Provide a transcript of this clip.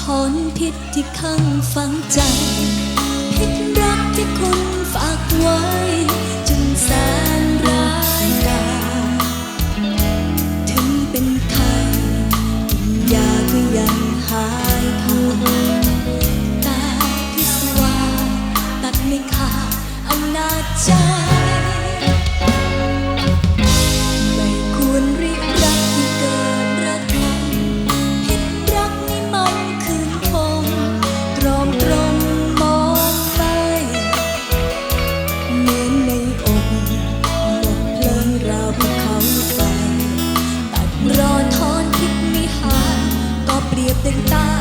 ถอนพิษที่ข้างฝังใจ พิษรักที่คุณฝากไว้ จึงแสนร้ายกาถึงเป็นไข้กินยาก็ยังหายพังแต่พิษว่าตัดไม่ขาดอำนาจใจ 等待。